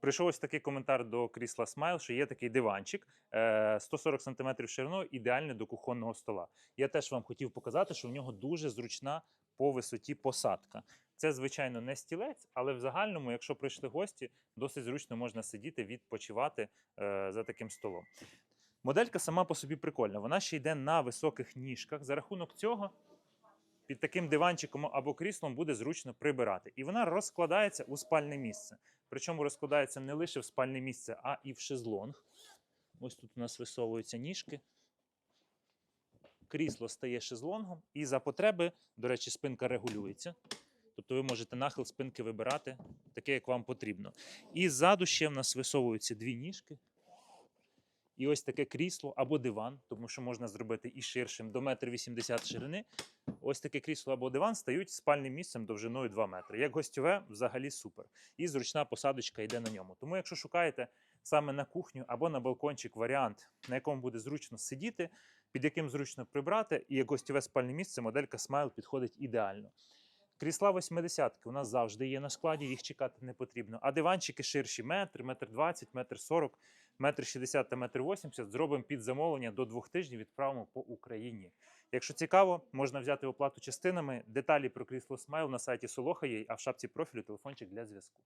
Прийшов ось такий коментар до крісла Смайл, що є такий диванчик е, 140 см шириною, ідеально до кухонного стола. Я теж вам хотів показати, що в нього дуже зручна по висоті посадка. Це, звичайно, не стілець, але в загальному, якщо прийшли гості, досить зручно можна сидіти, відпочивати е, за таким столом. Моделька сама по собі прикольна. Вона ще йде на високих ніжках. За рахунок цього під таким диванчиком або кріслом буде зручно прибирати. І вона розкладається у спальне місце. Причому розкладається не лише в спальне місце, а і в шезлонг. Ось тут у нас висовуються ніжки. Крісло стає шезлонгом, і за потреби, до речі, спинка регулюється. Тобто ви можете нахил спинки вибирати таке, як вам потрібно. І ззаду ще в нас висовуються дві ніжки. І ось таке крісло або диван, тому що можна зробити і ширшим до 1,80 м ширини. Ось таке крісло або диван стають спальним місцем довжиною 2 метри. Як гостьове, взагалі супер. І зручна посадочка йде на ньому. Тому, якщо шукаєте саме на кухню або на балкончик варіант, на якому буде зручно сидіти, під яким зручно прибрати, і як гостьове спальне місце, моделька Smile підходить ідеально. Крісла 80-ки у нас завжди є на складі, їх чекати не потрібно. А диванчики ширші метр, метр 20, метр 40, метр 60 та метр 80 зробимо під замовлення до двох тижнів, відправимо по Україні. Якщо цікаво, можна взяти оплату частинами. Деталі про крісло Смайл на сайті Солоха є, а в шапці профілю телефончик для зв'язку.